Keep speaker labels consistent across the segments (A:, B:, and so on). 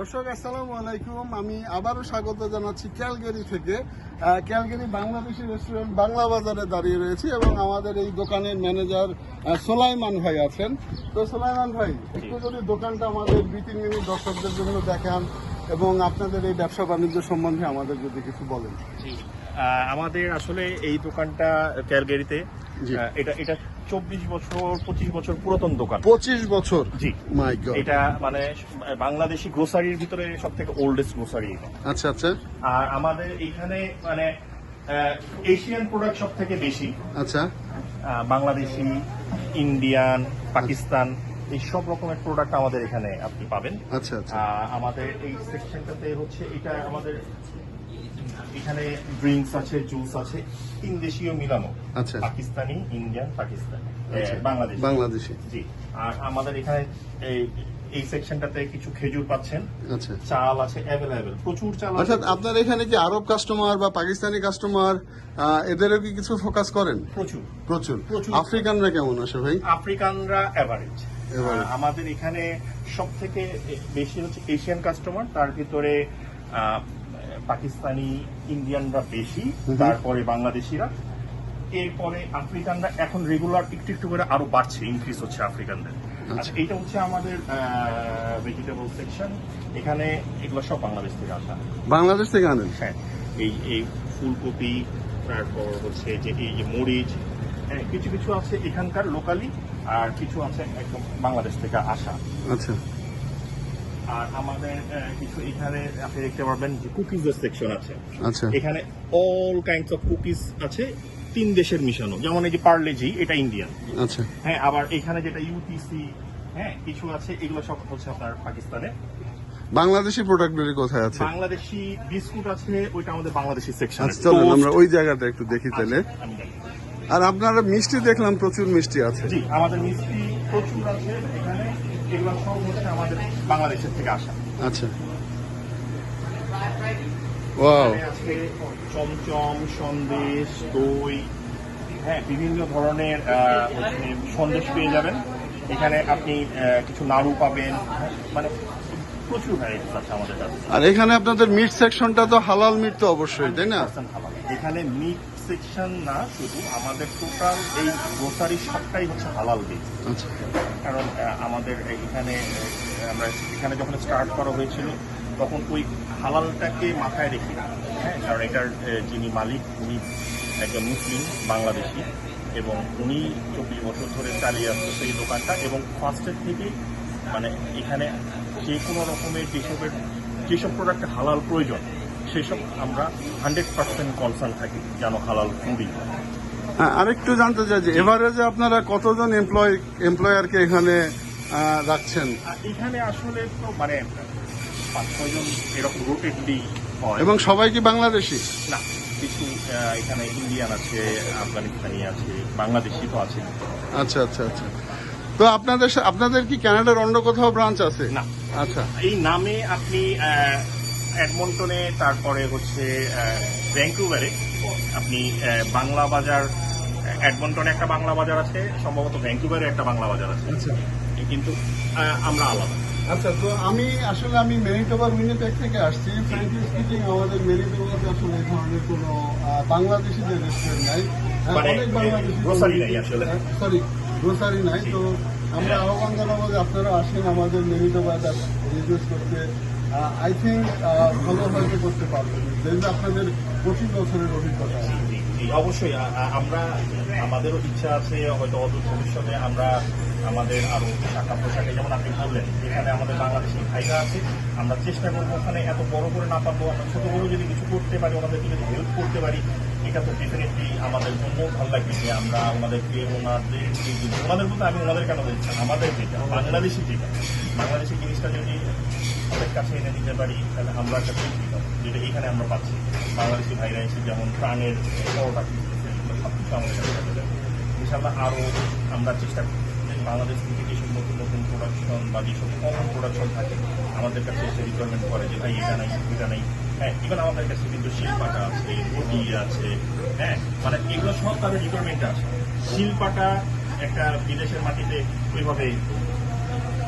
A: দর্শক আসসালামু আলাইকুম। আমি আবারও স্বাগত জানাচ্ছি ক্যালগেরি থেকে। ক্যালগেরি বাংলাদেশি রেস্টুরেন্ট বাংলা বাজারে দাঁড়িয়ে রয়েছি এবং আমাদের এই দোকানের ম্যানেজার সোলাইমান ভাই আছেন। তো সোলাইমান ভাই একটু যদি দোকানটা আমাদের দুই তিন মিনিট দর্শকদের জন্য দেখান এবং আপনাদের এই ব্যবসা বাণিজ্য সম্বন্ধে আমাদের যদি কিছু বলেন।
B: আমাদের আসলে এই দোকানটা ক্যালগেরিতে এটা এটা চব্বিশ বছর পঁচিশ বছর পুরাতন দোকান।
A: পঁচিশ বছর?
B: জি।
A: মাই গড
B: এটা মানে বাংলাদেশি গ্রোসারির ভিতরে সব থেকে ওল্ডেস্ট গ্রোসারি
A: আচ্ছা আচ্ছা।
B: আর আমাদের এখানে মানে এশিয়ান প্রোডাক্ট সব থেকে বেশি।
A: আচ্ছা।
B: বাংলাদেশি ইন্ডিয়ান পাকিস্তান এই সব রকমের প্রোডাক্ট আমাদের এখানে আপনি পাবেন।
A: আচ্ছা আচ্ছা।
B: আমাদের এই সেকশনটাতে হচ্ছে এটা আমাদের এখানে ড্রিঙ্কস আছে জুস আছে তিন দেশীয় মিলানো।
A: আচ্ছা।
B: পাকিস্তানি ইন্ডিয়ান পাকিস্তানি।
A: আচ্ছা।
B: বাংলাদেশ।
A: বাংলাদেশি।
B: জি। আর আমাদের এখানে এই এই সেকশনটাতে কিছু খেজুর পাচ্ছেন।
A: আচ্ছা।
B: চাল আছে অ্যাভেলেবেল প্রচুর চাল
A: অর্থাৎ আপনার এখানে কি আরব কাস্টমার বা পাকিস্তানি কাস্টমার এদেরও কি কিছু ফোকাস করেন?
B: প্রচুর।
A: প্রচুর।
B: প্রচুর।
A: আফ্রিকানরা কেমন আসে ভাই?
B: আফ্রিকানরা অ্যাভারেজ। আমাদের এখানে সব থেকে বেশি হচ্ছে এশিয়ান কাস্টমার তার ভিতরে পাকিস্তানি ইন্ডিয়ানরা বেশি তারপরে বাংলাদেশিরা। এরপরে আফ্রিকানরা এখন রেগুলার একটু একটু করে আরও বাড়ছে ইনক্রিজ হচ্ছে আফ্রিকানদের। আচ্ছা। এইটা হচ্ছে আমাদের ভেজিটেবল সেকশন এখানে এগুলো সব বাংলাদেশ থেকে আসা।
A: বাংলাদেশ থেকে আনেন?
B: হ্যাঁ এই এই ফুলকপি তারপর হচ্ছে যে এই যে মরিচ হ্যাঁ কিছু কিছু আছে এখানকার লোকালি আর কিছু আছে একদম বাংলাদেশ থেকে আসা।
A: আচ্ছা।
B: আর আমাদের কিছু এখানে আপনি দেখতে পারবেন যে কুকিজের সেকশন আছে।
A: আচ্ছা।
B: এখানে অল কাইন্ডস অফ কুকিজ আছে তিন দেশের মিশানো। যেমন এই যে পার্লেজি এটা ইন্ডিয়ান
A: আচ্ছা।
B: হ্যাঁ আবার এখানে যেটা ইউটিসি হ্যাঁ কিছু আছে এগুলো সব হচ্ছে আপনার পাকিস্তানে।
A: বাংলাদেশি প্রোডাক্টগুলি কোথায় আছে?
B: বাংলাদেশি বিস্কুট আছে ওইটা আমাদের বাংলাদেশি সেকশন
A: আচ্ছা চলেন আমরা ওই জায়গাটা একটু দেখি তাহলে। আর আপনারা মিষ্টি দেখলাম প্রচুর মিষ্টি আছে।
B: জি আমাদের মিষ্টি প্রচুর আছে এখানে। এগুলো সব হচ্ছে আমাদের বাংলাদেশের থেকে আসা।
A: আচ্ছা। ওয়াও।
B: আছে চমচম সন্দেশ দই হ্যাঁ বিভিন্ন ধরনের সন্দেশ পেয়ে যাবেন। এখানে আপনি কিছু নাড়ু পাবেন। মানে প্রচুর ভ্যারাইটিস আছে আমাদের কাছে।
A: আর এখানে আপনাদের মিট সেকশনটা তো হালাল মিট তো অবশ্যই তাই না।
B: এখানে মিট সেকশন না শুধু আমাদের টোটাল এই গ্রোসারি সবটাই হচ্ছে হালাল বেজ
A: আচ্ছা।
B: কারণ আমাদের এখানে আমরা এখানে যখন স্টার্ট করা হয়েছিল তখন ওই হালালটাকে মাথায় রেখে হ্যাঁ কারণ এটার যিনি মালিক উনি একজন মুসলিম বাংলাদেশি এবং উনি চব্বিশ বছর ধরে চালিয়ে আসছে সেই দোকানটা এবং ফার্স্টের থেকে মানে এখানে যে কোনো রকমের যেসবের যেসব প্রোডাক্টে হালাল প্রয়োজন সেসব আমরা হান্ড্রেড পার্সেন্ট কনসার্ন থাকি যেন হালাল ফুডই হ্যাঁ,
A: আরেকটু জানতে চাই যে এভারেজে আপনারা কতজন এমপ্লয় এমপ্লয়ারকে এখানে রাখছেন?
B: এখানে আসলে তো মানে পাঁচ ছয়জন এরকম রোটেটলি হয়।
A: এবং সবাই কি বাংলাদেশি?
B: না কিছু এখানে ইন্ডিয়ান আছে আফগানিস্তানি আছে বাংলাদেশি তো আছে
A: আচ্ছা আচ্ছা আচ্ছা। তো আপনাদের আপনাদের কি কানাডার অন্য কোথাও ব্রাঞ্চ আছে?
B: না।
A: আচ্ছা।
B: এই নামে আপনি আহ, এডমন্টনে তারপরে হচ্ছে ভ্যাঙ্কুভারে আপনি বাংলা বাজার এডমন্টনে একটা বাংলা বাজার আছে সম্ভবত ভ্যাঙ্কুভারে একটা বাংলা বাজার আছে।
A: আচ্ছা।
B: কিন্তু আমরা আলাদা।
A: আচ্ছা তো আমি আসলে আমি মেরিটোবার উইনিপেক থেকে আসছি। ফ্র্যাঙ্কলি স্পিকিং আমাদের মেরিটোবাতে আসলে এই ধরনের কোনো বাংলাদেশিদের রেস্টুরেন্ট নাই। হ্যাঁ,
B: মানে,
A: অনেক বাংলাদেশি
B: নাই আসলে।
A: সরি গ্রোসারি নাই। তো আমরা আহ্বান জানাব যে আপনারা আসেন আমাদের মেরিটোবাদ বিজনেস করতে। আই থিঙ্ক ভালো হয়তো করতে পারবেন যেহেতু আপনাদের পঁচিশ বছরের অভিজ্ঞতা
B: অবশ্যই আমরা আমাদেরও ইচ্ছা আছে, হয়তো অদূর ভবিষ্যতে আমরা আমাদের আরও শাখা পোশাকে, যেমন আপনি বললেন, এখানে আমাদের বাংলাদেশি ভাইরা আছে, আমরা চেষ্টা করব ওখানে এত বড় করে না পারব, আমরা ছোট বড় যদি কিছু করতে পারি, ওনাদেরকে যদি হেল্প করতে পারি, এটা তো ডেফিনেটলি আমাদের জন্য ভালো লাগবে যে আমরা ওনাদেরকে ওনাদের ওনাদের বলতে আমি ওনাদের কেন বলছি আমাদের যেটা বাংলাদেশি যেটা। বাংলাদেশি জিনিসটা যদি আমাদের কাছে এনে দিতে পারি, তাহলে আমরা একটা তৃপ্তি পাবো যেটা এখানে আমরা পাচ্ছি। বাংলাদেশি ভাইরা এসে যেমন প্রাণের বড়টা সব কিছু আমাদের কাছে পেতে যাবে ইনশাল্লাহ আরও আমরা চেষ্টা করি বাংলাদেশ থেকে যেসব নতুন নতুন প্রোডাকশন বা যেসব কমন প্রোডাকশন থাকে, আমাদের কাছে এসে রিকোয়ারমেন্ট করে যে, ভাই, এটা নাই এটা নাই। হ্যাঁ ইভেন আমাদের কাছে কিন্তু শিল্পাটা আছে রুটি আছে হ্যাঁ মানে এগুলো সব তাদের রিকোয়ারমেন্টে আছে। শিল্পাটা একটা বিদেশের মাটিতে ওইভাবে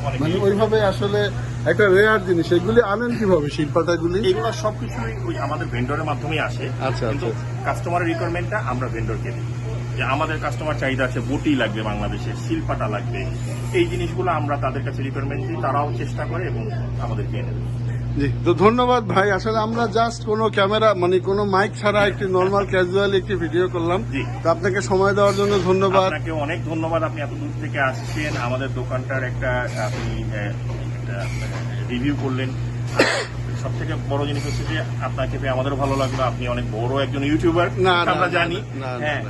A: মানে ওইভাবে আসলে একটা রেয়ার জিনিস এগুলি আনেন কীভাবে? শিল্পাটাগুলি?
B: এগুলো সবকিছুই ওই আমাদের ভেন্ডরের মাধ্যমেই আসে।
A: আচ্ছা,
B: কিন্তু
A: আচ্ছা।
B: কাস্টমারের রিকোয়ারমেন্টটা আমরা ভেন্ডরকে দিই। যে আমাদের কাস্টমার চাহিদা আছে বটি লাগবে বাংলাদেশে শিল্পাটা লাগবে। এই জিনিসগুলো আমরা তাদের কাছে রিকোয়ারমেন্ট দিই তারাও চেষ্টা করে এবং আমাদের এনে দেয়।
A: জি। তো ধন্যবাদ ভাই আসলে আমরা জাস্ট কোনো ক্যামেরা মানে কোনো মাইক ছাড়া একটি নর্মাল ক্যাজুয়াল একটি ভিডিও করলাম।
B: জি।
A: তো আপনাকে সময় দেওয়ার জন্য ধন্যবাদ।
B: আপনাকে অনেক ধন্যবাদ আপনি এত দূর থেকে আসছেন। আমাদের দোকানটার একটা আপনি রিভিউ করলেন। সব থেকে বড় জিনিস হচ্ছে যে আপনাকে পেয়ে আমাদেরও ভালো লাগল। আপনি অনেক বড় একজন ইউটিউবার আমরা জানি। হ্যাঁ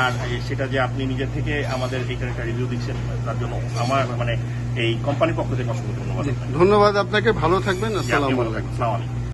B: আর সেটা যে আপনি নিজের থেকে আমাদের এখানে একটা রিভিউ দিচ্ছেন তার জন্য আমার মানে এই কোম্পানির পক্ষ থেকে অসংখ্য ধন্যবাদ
A: ধন্যবাদ আপনাকে। ভালো থাকবেন।
B: জি,
A: আসসালামু
B: ভালো
A: আলাইকুম।
B: থাকবেন। আসসালামু আলাইকুম।